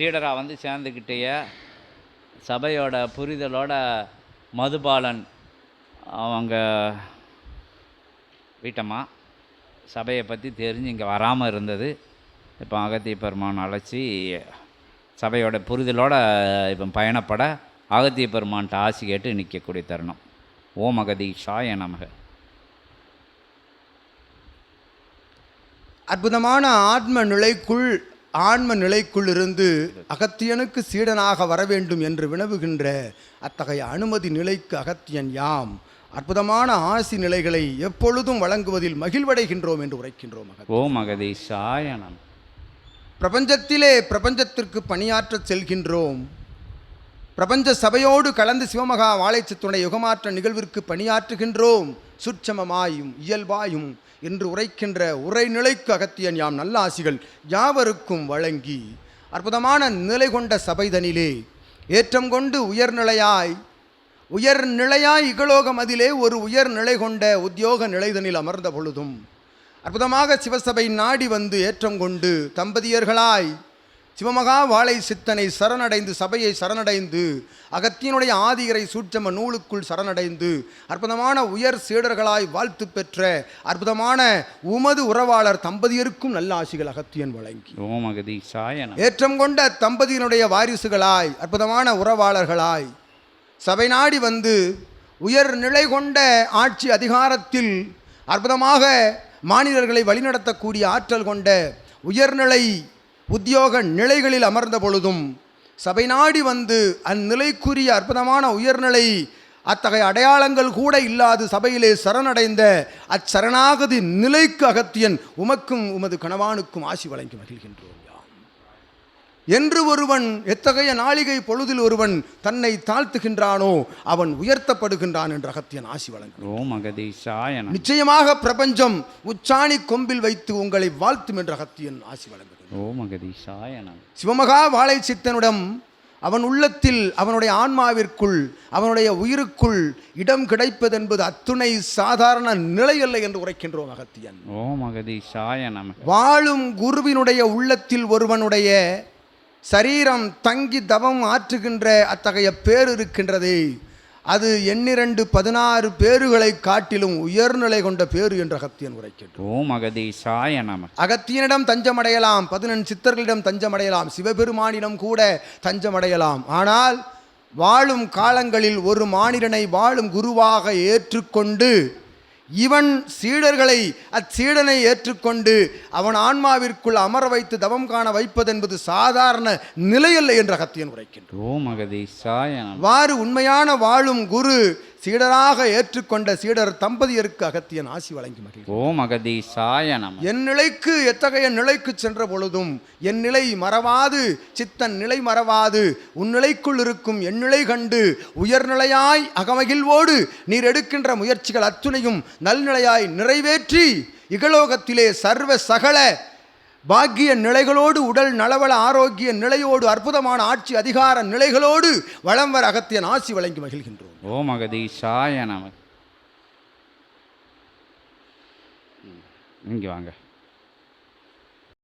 சீடராக வந்து சேர்ந்துக்கிட்டேயே சபையோட புரிதலோட மதுபாலன் அவங்க வீட்டம்மா சபையை பற்றி தெரிஞ்சு இங்கே வராமல் இருந்தது. இப்போ அகத்திய பெருமான் அழைச்சி சபையோட புரிதலோட இப்போ பயணப்பட அகத்திய பெருமான்ட்ட ஆசி கேட்டு நிற்கக்கூடிய தருணம். ஓம் அகதி ஷாய நமக. அற்புதமான ஆத்ம நிலைக்குள் ஆன்ம நிலைக்குள் இருந்து அகத்தியனுக்கு சீடனாக வர வேண்டும் என்று வினவுகின்ற அத்தகைய அனுமதி நிலைக்கு அகத்தியன் யாம். அற்புதமான ஆசி நிலைகளை எப்பொழுதும் வழங்குவதில் மகிழ்வடைகின்றோம் என்று உரைக்கின்றோம் அகதீஷாய நம. பிரபஞ்சத்திலே பிரபஞ்சத்திற்கு பணியாற்றச் செல்கின்றோம். பிரபஞ்ச சபையோடு கலந்து சிவமகா வாழைச்சத்துடைய யுகமாற்ற நிகழ்விற்கு பணியாற்றுகின்றோம். சுட்சமமாயும் இயல்பாயும் என்று உரைக்கின்ற உரைநிலைக்கு அகத்தியன் யாம் நல்ல ஆசிகள் யாவருக்கும் வழங்கி அற்புதமான நிலை கொண்ட சபைதனிலே ஏற்றம் கொண்டு உயர்நிலையாய் உயர்நிலையாய் இகலோகம் அதிலே ஒரு உயர்நிலை கொண்ட உத்தியோக நிலைதனில் அமர்ந்த பொழுதும் அற்புதமாக சிவசபை நாடி வந்து ஏற்றம் கொண்டு தம்பதியர்களாய் சிவமகா வாழை சித்தனை சரணடைந்து சபையை சரணடைந்து அகத்தியனுடைய ஆதிகரை சூட்சம நூலுக்குள் சரணடைந்து அற்புதமான உயர் சீடர்களாய் வாழ்த்து பெற்ற அற்புதமான உமது உறவாளர் தம்பதியருக்கும் நல்ல ஆசிகள் அகத்தியன் வழங்கி. ஓம் ஏற்றம் கொண்ட தம்பதியினுடைய வாரிசுகளாய் அற்புதமான உறவாளர்களாய் சபை நாடி வந்து உயர் நிலை கொண்ட ஆட்சி அதிகாரத்தில் அற்புதமாக மாநிலர்களை வழிநடத்தக்கூடிய ஆற்றல் கொண்ட உயர்நிலை உத்தியோக நிலைகளில் அமர்ந்த பொழுதும் சபை நாடி வந்து அந்நிலைக்குரிய அற்புதமான உயர்நிலை அத்தகைய அடையாளங்கள் கூட இல்லாது சபையிலே சரணடைந்த அச்சரணாகதி நிலைக்கு அகத்தியன் உமக்கும் உமது கணவானுக்கும் ஆசி வழங்கி மகிழ்கின்றோம். என்று ஒருவன் எத்தகைய நாளிகை பொழுதில் ஒருவன் தன்னை தாழ்த்துகின்றானோ அவன் உயர்த்தப்படுகின்றான் என்று அகத்தியன் ஆசி வழங்க ஓம் அகதீஷாய நம நிச்சயமாக பிரபஞ்சம் உச்சாணி கொம்பில் வைத்து உங்களை வாழ்த்தும் என்று அகத்தியன் ஆசி வழங்குகிறான். சிவமகா வாழை சித்தனிடம் அவன் உள்ளத்தில் அவனுடைய ஆன்மாவிற்குள் அவனுடைய உயிருக்குள் இடம் கிடைப்பதென்பது அத்துணை சாதாரண நிலை அல்ல என்று உரைக்கின்றோம் அகத்தியன். ஓம் அகதீஷாய நம வாழும் குருவினுடைய உள்ளத்தில் ஒருவனுடைய சரீரம் தங்கி தவம் ஆற்றுகின்ற அத்தகைய பேர் இருக்கின்றதே. அது எண்ணிரண்டு பதினாறு பேறுகளை காட்டிலும் உயர்நிலை கொண்ட பேரு என்று அகத்தியன் உரைக்கின்றோம் ஓம் அகதீஷாய நம. அகத்தியனிடம் தஞ்சமடையலாம் பதினெண் சித்தர்களிடம் தஞ்சமடையலாம் சிவபெருமானிடம் கூட தஞ்சமடையலாம். ஆனால் வாழும் காலங்களில் ஒரு மானிடனை வாழும் குருவாக ஏற்றுக்கொண்டு இவன் சீடர்களை அச்சீடனை ஏற்றுக்கொண்டு அவன் ஆன்மாவிற்குள் அமர வைத்து தவம் காண வைப்பதென்பது சாதாரண நிலையல்ல என்று அகத்தியன் உரைக்கின்றான். வாறு உண்மையான வாழும் குரு சீடராக ஏற்றுக்கொண்ட சீடர் தம்பதியருக்கு அகத்தியன் ஆசி வழங்கி மகிழ்கிறார். ஓம் என் நிலைக்கு எத்தகைய நிலைக்கு சென்ற பொழுதும் என் நிலை மறவாது சித்தன் நிலை மறவாது உன் நிலைக்குள் இருக்கும் என் நிலை கண்டு உயர்நிலையாய் அகமகிழ்வோடு நீர் எடுக்கின்ற முயற்சிகள் அத்துணையும் நல்நிலையாய் நிறைவேற்றி இகலோகத்திலே சர்வ சகல பாக்கிய நிலைகளோடு உடல் நலவள ஆரோக்கிய நிலையோடு அற்புதமான ஆட்சி அதிகார நிலைகளோடு வளம் வர அகத்தியன் ஆசி வழங்கி மகிழ்கின்றோம். ஓம் அகதீஷாய நம இங்கே வாங்க.